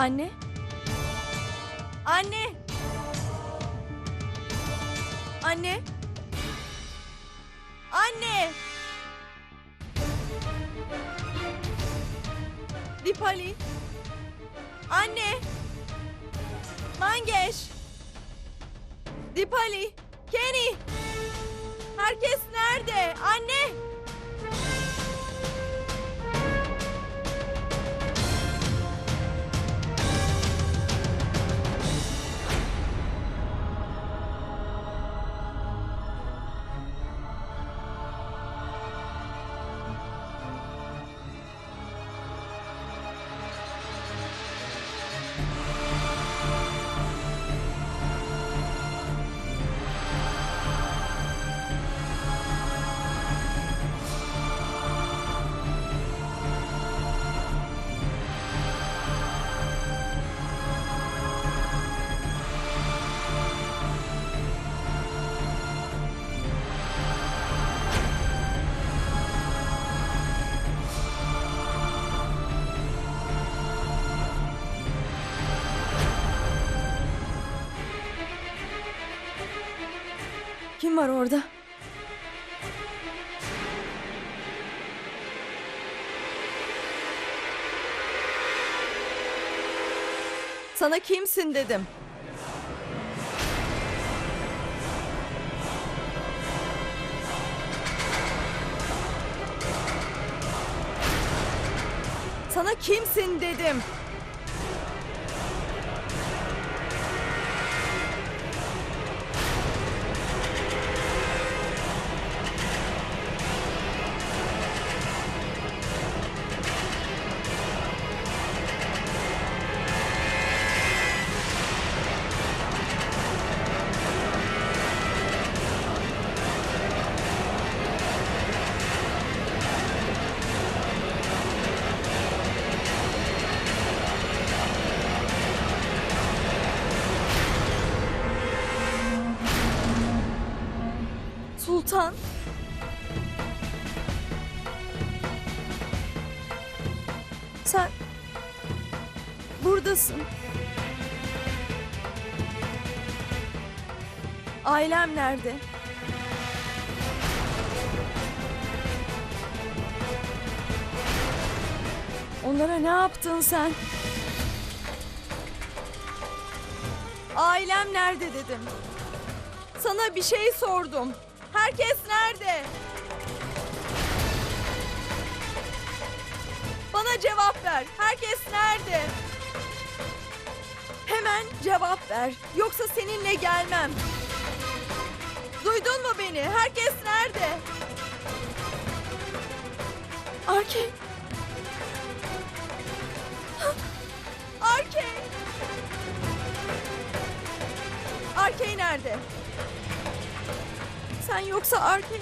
Anne? Anne! Anne! Anne! Dipali! Anne! Mangeş! Dipali! Kenny! Herkes nerede? Anne! Kim var orada? Sana kimsin dedim. Sana kimsin dedim. Sultan. Sen buradasın. Ailem nerede? Onlara ne yaptın sen? Ailem nerede dedim. Sana bir şey sordum. Herkes nerede? Bana cevap ver. Herkes nerede? Hemen cevap ver. Yoksa seninle gelmem. Duydun mu beni? Herkes nerede? Arke. Arke. Arke nerede? Sen yoksa Arke'ye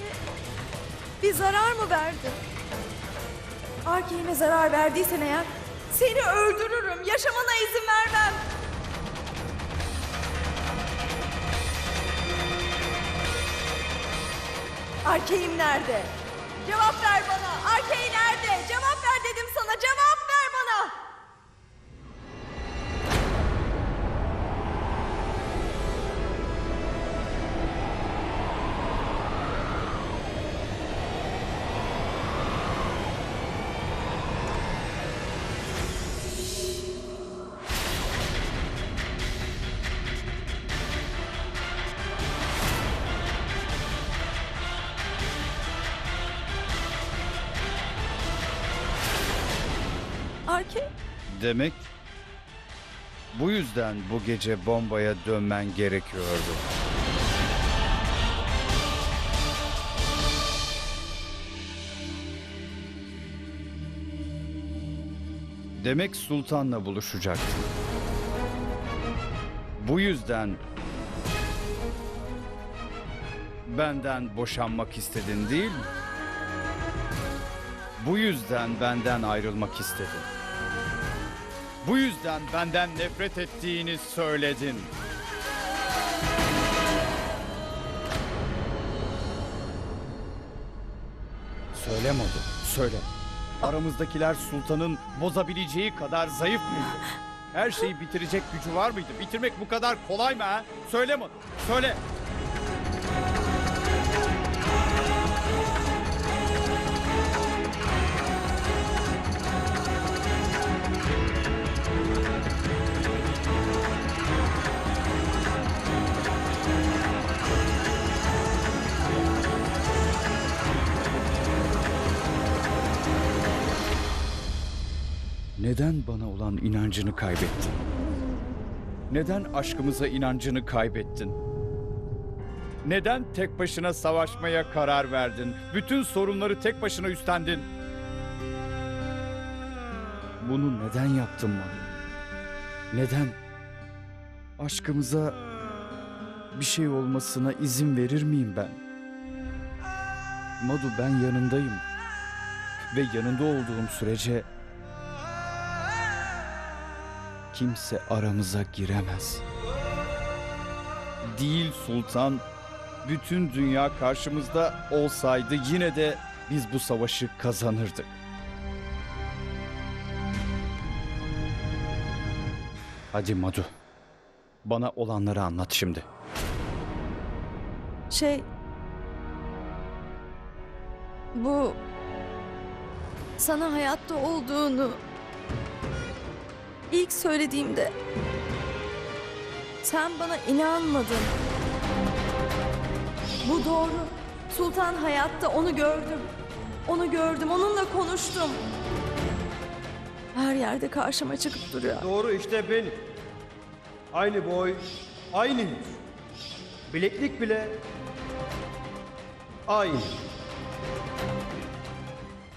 bir zarar mı verdin? Arke'ye zarar verdiysen eğer seni öldürürüm. Yaşamana izin vermem. Arkeğim nerede? Cevap ver bana. Arkeği nerede? Cevap Demek bu yüzden bu gece bombaya dönmen gerekiyordu. Demek sultanla buluşacak. Bu yüzden benden boşanmak istedin değil mi? Bu yüzden benden ayrılmak istedin. Bu yüzden benden nefret ettiğini söyledin. Söyle Modu, söyle. Aramızdakiler sultanın bozabileceği kadar zayıf mıydı? Her şeyi bitirecek gücü var mıydı? Bitirmek bu kadar kolay mı ha? Söyle Madu, söyle. Neden bana olan inancını kaybettin? Neden aşkımıza inancını kaybettin? Neden tek başına savaşmaya karar verdin? Bütün sorunları tek başına üstlendin. Bunu neden yaptın Madu? Neden? Aşkımıza bir şey olmasına izin verir miyim ben? Madu ben yanındayım. Ve yanında olduğum sürece kimse aramıza giremez. Değil sultan, bütün dünya karşımızda olsaydı yine de biz bu savaşı kazanırdık. Hadi Madu, bana olanları anlat şimdi. Şey... Bu... Sana hayatta olduğunu... ilk söylediğimde... Sen bana inanmadın. Bu doğru. Sultan hayatta onu gördüm. Onu gördüm, onunla konuştum. Her yerde karşıma çıkıp duruyor. Doğru işte benim. Aynı boy, aynı yüz. Bileklik bile aynı.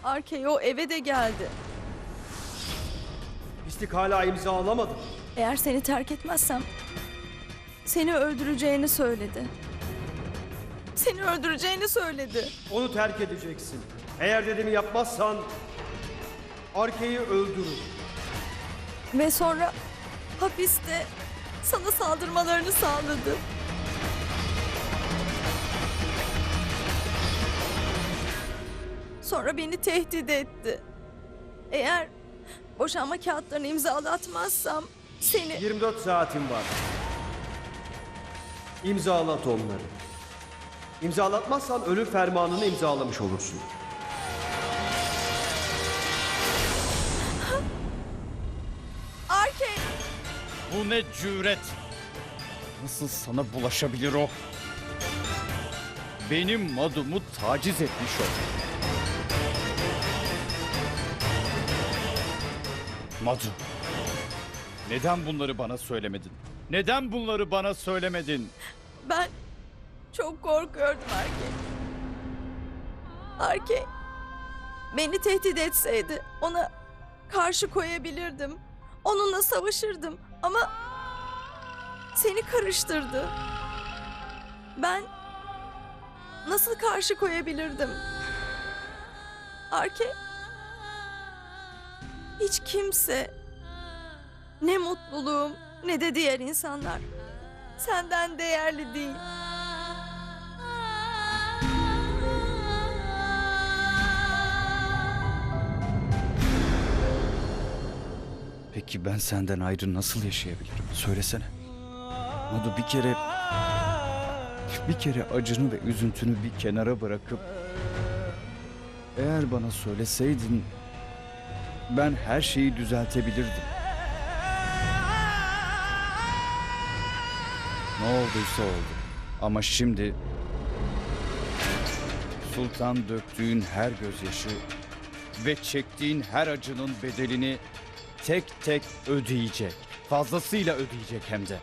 Arkey o eve de geldi. Pislik hala imzalamadı. Eğer seni terk etmezsem seni öldüreceğini söyledi. Seni öldüreceğini söyledi. Onu terk edeceksin. Eğer dediğimi yapmazsan Arke'yi öldürür. Ve sonra hapiste sana saldırmalarını sağladı. Sonra beni tehdit etti. Eğer boşanma kağıtlarını imzalatmazsam seni 24 saatin var. İmzalat onları. İmzalatmazsan ölüm fermanını imzalamış olursun. Arkey Bu ne cüret? Nasıl sana bulaşabilir o? Benim Madu'mu taciz etmiş o. Madu. Neden bunları bana söylemedin? Neden bunları bana söylemedin? Ben çok korkuyordum Arke. Arke beni tehdit etseydi ona karşı koyabilirdim. Onunla savaşırdım ama seni karıştırdı. Ben nasıl karşı koyabilirdim? Arke hiç kimse ne mutluluğum ne de diğer insanlar senden değerli değil. Peki ben senden ayrı nasıl yaşayabilirim? Söylesene. Madu bir kere... Bir kere acını ve üzüntünü bir kenara bırakıp... Eğer bana söyleseydin... Ben her şeyi düzeltebilirdim. Ne olduysa oldu. Ama şimdi... Sultan döktüğün her gözyaşı ve çektiğin her acının bedelini tek tek ödeyecek. Fazlasıyla ödeyecek hem de.